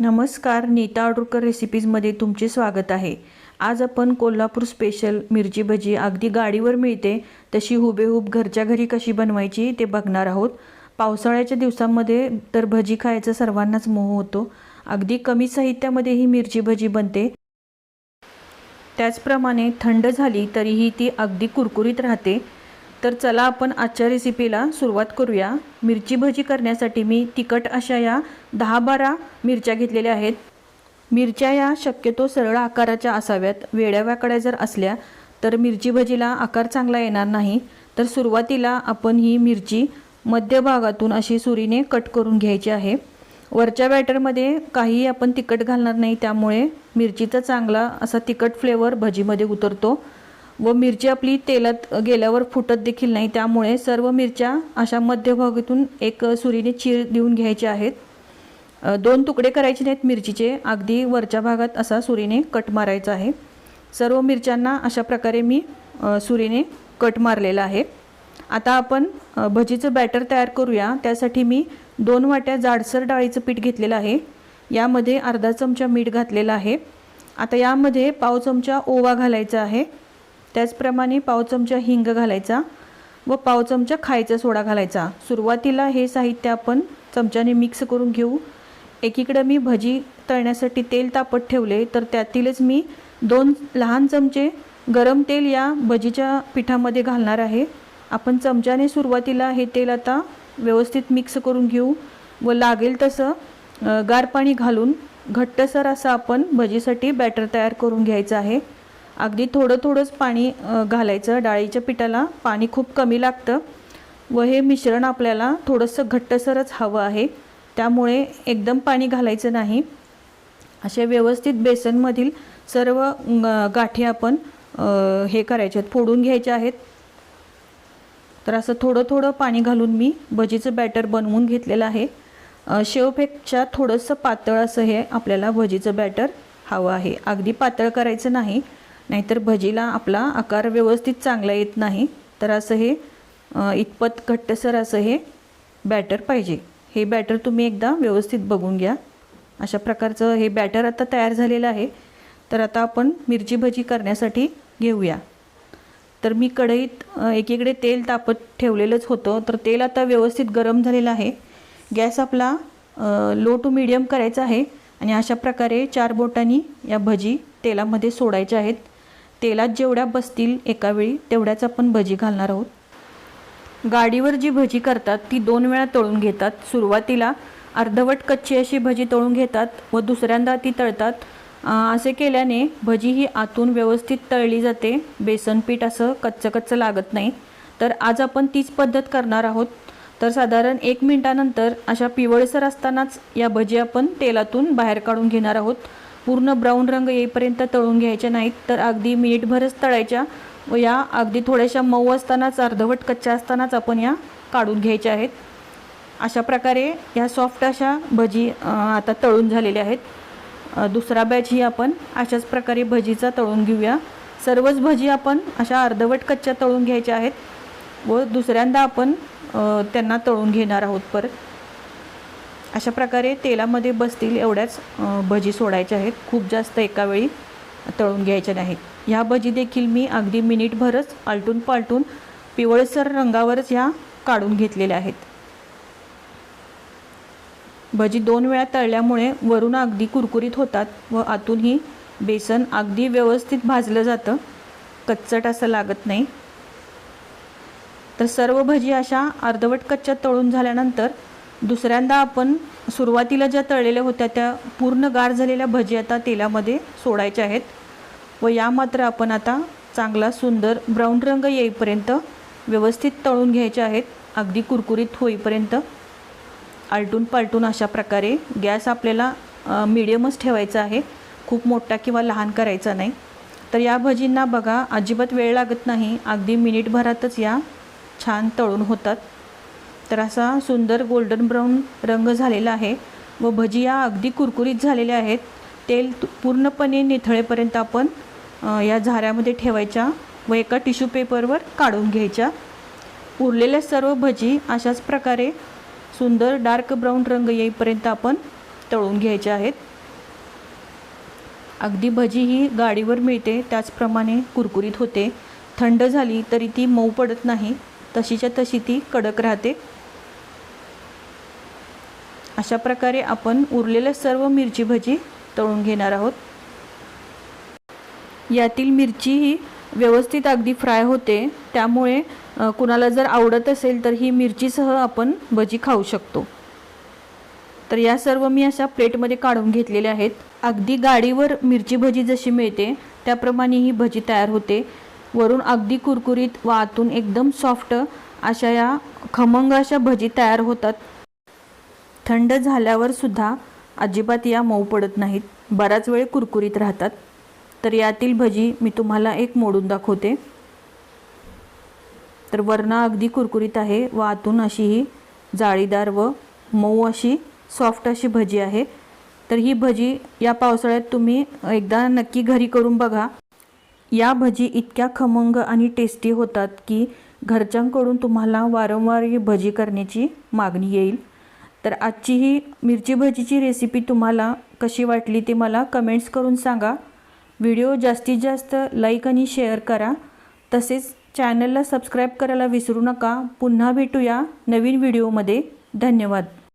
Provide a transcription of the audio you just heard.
नमस्कार नीता आडूरकर रेसिपीजमध्ये तुमचे स्वागत आहे. आज आपण कोल्हापूर स्पेशल मिरची भजी अगदी गाडीवर मिळते तशी हुबेहूब घरच्या घरी कशी बनवायची ते बघणार आहोत. पावसाळ्याच्या दिवसांमध्ये तर भजी खायचा सर्वांनाच मोह होतो. अगदी कमी साहित्यामध्ये ही मिरची भजी बनते. त्याचप्रमाणे थंड झाली तरीही ती अगदी कुरकुरीत राहते. तर चला आपण आजच्या रेसिपीला सुरुवात करूया. मिरची भजी करण्यासाठी मी तिखट अशा या दहा बारा मिरच्या घेतलेल्या आहेत. मिरच्या या शक्यतो सरळ आकाराच्या असाव्यात. वेड्या जर असल्या तर मिरची भजीला आकार चांगला येणार नाही. तर सुरुवातीला आपण ही मिरची मध्यभागातून अशी सुरीने कट करून घ्यायची आहे. वरच्या बॅटरमध्ये काहीही आपण तिखट घालणार नाही त्यामुळे मिरचीचा चांगला असा तिखट फ्लेवर भजीमध्ये उतरतो. व मिरची आपली तेलात गेल्यावर फुटत देखील नाही. त्यामुळे सर्व मिरच्या अशा मध्यभागातून एक सुरीने चीर देऊन घ्यायच्या आहेत. दोन तुकडे करायचे नाहीत मिरचीचे. अगदी वरच्या भागात असा सुरीने कट मारायचा आहे. सर्व मिरच्यांना अशा प्रकारे मी सुरीने कट मारलेला आहे. आता आपण भजीचं बॅटर तयार करूया. त्यासाठी मी दोन वाट्या जाडसर डाळीचं पीठ घेतलेलं आहे. यामध्ये अर्धा चमचा मीठ घातलेलं आहे. आता यामध्ये पाव चमचा ओवा घालायचा आहे. त्याचप्रमाणे पाव चमचा हिंग घालायचा व पाव चमचा खायचा सोडा घालायचा. सुरुवातीला हे साहित्य आपण चमच्याने मिक्स करून घेऊ. एकीकडं मी भजी तळण्यासाठी तेल तापत ठेवले तर त्यातीलच मी दोन लहान चमचे गरम तेल या भजीच्या पिठामध्ये घालणार आहे. आपण चमच्याने सुरुवातीला हे तेल आता व्यवस्थित मिक्स करून घेऊ व लागेल तसं गार पाणी घालून घट्टसर असं आपण भजीसाठी बॅटर तयार करून घ्यायचं आहे. अगदी थोडं थोडंच पाणी घालायचं. डाळीच्या पिठाला पाणी खूप कमी लागतं व हे मिश्रण आपल्याला थोडंसं घट्टसरच हवं आहे. त्यामुळे एकदम पाणी घालायचं नाही. असे व्यवस्थित बेसनमधील सर्व गाठी आपण हे करायचे आहेत फोडून घ्यायचे आहेत. तर असं थोडं थोडं पाणी घालून मी भजीचं बॅटर बनवून घेतलेलं आहे. अ, शेवपेक्षा थोडंसं पातळ असं हे आपल्याला भजीचं बॅटर हवं आहे. अगदी पातळ करायचं नाही. नाहीतर भजीला आपला आकार व्यवस्थित चांगला येत नाही तर असं हे इतपत घट्टसर असं हे बॅटर पाहिजे. हे बॅटर तुम्ही एकदा व्यवस्थित बघून घ्या. अशा प्रकारचं हे बॅटर आता तयार झालेलं आहे. तर आता आपण मिरची भजी करण्यासाठी घेऊया. तर मी कढईत एकीकडे तेल तापत ठेवलेलंच होतं तर तेल आता व्यवस्थित गरम झालेलं आहे. गॅस आपला लो टू मिडियम करायचा आहे आणि अशा प्रकारे चार बोटांनी या भजी तेलामध्ये सोडायच्या आहेत. तेलात जेवढ्या बसतील एकावेळी तेवढ्याच आपण भजी घालणार आहोत. गाडीवर जी भजी करतात ती दोन वेळा तळून घेतात. सुरुवातीला अर्धवट कच्ची अशी भजी तळून घेतात व दुसऱ्यांदा ती तळतात. असे केल्याने भजी ही आतून व्यवस्थित तळली जाते. बेसन पीठ असं कच्चं कच्चं लागत नाही. तर आज आपण तीच पद्धत करणार आहोत. तर साधारण एक मिनटानंतर अशा पिवळसर असतानाच या भजी आपण तेलातून बाहेर काढून घेणार आहोत. पूर्ण ब्राऊन रंग येईपर्यंत तळून घ्यायच्या नाहीत तर अगदी मिनिटभरच तळायच्या. व या अगदी थोड्याशा मऊ असतानाच अर्धवट कच्च्या असतानाच आपण या काढून घ्यायच्या आहेत. अशा प्रकारे या सॉफ्ट अशा भजी आता तळून झालेल्या आहेत. दुसरा बॅच ही आपण अशाच प्रकारे भजीचा तळून घेऊया. सर्वच भजी आपण अशा अर्धवट कच्च्या तळून घ्यायच्या आहेत व दुसऱ्यांदा आपण त्यांना तळून घेणार आहोत परत. अशा प्रकारे तेलामध्ये बसतील एवढ्याच भजी सोडायच्या आहेत. खूप जास्त एका वेळी तळून घ्यायच्या नाहीत. ह्या भजी देखील मी अगदी मिनिटभरच आलटून पालटून पिवळसर रंगावरच ह्या काढून घेतलेल्या आहेत. भजी दोन वेळा तळल्यामुळे वरून अगदी कुरकुरीत होतात व आतूनही बेसन अगदी व्यवस्थित भाजलं जातं. कच्चट असं लागत नाही. तर सर्व भजी अशा अर्धवट कच्च्या तळून झाल्यानंतर दुसऱ्यांदा आपण सुरुवातीला ज्या तळलेल्या होत्या त्या पूर्ण गार झालेल्या भजी आता तेलामध्ये सोडायच्या आहेत. व या मात्र आपण आता चांगला सुंदर ब्राऊन रंग येईपर्यंत व्यवस्थित तळून घ्यायच्या आहेत. अगदी कुरकुरीत होईपर्यंत आलटून पालटून अशा प्रकारे गॅस आपल्याला मिडियमच ठेवायचा आहे. खूप मोठा किंवा लहान करायचा नाही. तर या भजींना बघा अजिबात वेळ लागत नाही. अगदी मिनिटभरातच या छान तळून होतात. तर असा सुंदर गोल्डन ब्राऊन रंग झालेला आहे व भजिया अगदी कुरकुरीत झालेल्या आहेत. तेल पूर्णपणे निथळेपर्यंत आपण या झाऱ्यामध्ये ठेवायच्या व एका टिश्यू पेपरवर काढून घ्यायच्या. उरलेल्या सर्व भजी अशाच प्रकारे सुंदर डार्क ब्राऊन रंग येईपर्यंत आपण तळून घ्यायच्या आहेत. अगदी भजी ही गाडीवर मिळते त्याचप्रमाणे कुरकुरीत होते. थंड झाली तरी ती मऊ पडत नाही तशीच्या तशी ती कडक राहते. अशा प्रकारे आपण उरलेल्या सर्व मिरची भजी तळून घेणार आहोत. यातील मिरची ही व्यवस्थित अगदी फ्राय होते. त्यामुळे कुणाला जर आवडत असेल तर ही मिरचीसह आपण भजी खाऊ शकतो. तर या सर्व मी अशा प्लेटमध्ये काढून घेतलेल्या आहेत. अगदी गाडीवर मिरची भजी जशी मिळते त्याप्रमाणे ही भजी तयार होते. वरून अगदी कुरकुरीत व आतून एकदम सॉफ्ट अशा या खमंग अशा भजी तयार होतात. थंड झाल्यावर सुद्धा अजिबात या मऊ पडत नाहीत. बराच वेळ कुरकुरीत राहतात. तर यातील भजी मी तुम्हाला एक मोडून दाखवते. तर वरनं अगदी कुरकुरीत आहे व आतून अशी ही जाळीदार व मऊ अशी सॉफ्ट अशी भजी आहे. तर ही भजी या पावसाळ्यात तुम्ही एकदा नक्की घरी करून बघा. या भजी इतक्या खमंग आणि टेस्टी होतात की घरच्यांकडून तुम्हाला वारंवार ही भजी करण्याची मागणी येईल. तर आजची ही मिरची भजीची रेसिपी तुम्हाला कशी वाटली ते मला कमेंट्स करून सांगा. व्हिडिओ जास्तीत जास्त लाईक आणि शेअर करा. तसेच चॅनलला सबस्क्राईब करायला विसरू नका. पुन्हा भेटूया नवीन व्हिडिओमध्ये धन्यवाद.